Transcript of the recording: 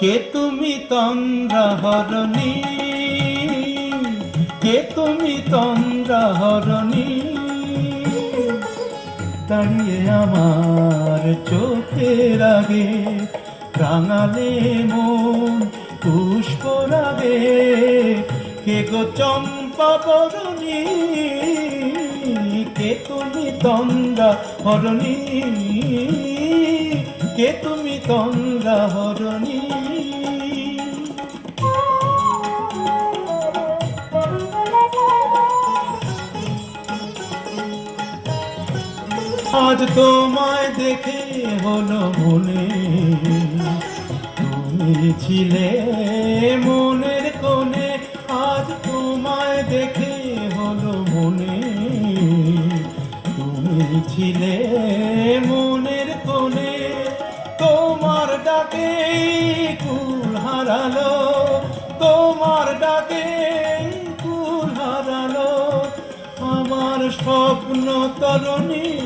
কে তুমি তন্দ্রা হরণী দাঁড়িয়ে আমার চোখের আগে রাঙালে মন পুষ্প লাগে কে গো চম্পা বরণী? কে তুমি তন্দ্রা হরণী কে তুমি তন্দ্রা হরণী আজ তোমায় দেখে হলো মনে। তুমি ছিলে মনের কোণে, আজ তোমায় দেখে হলো মনে। তুমি ছিলে মনের কোণে, তোমার ডাকে কুল হারালো। তোমার ডাকে কুল হারালো। আমার স্বপ্ন তরণী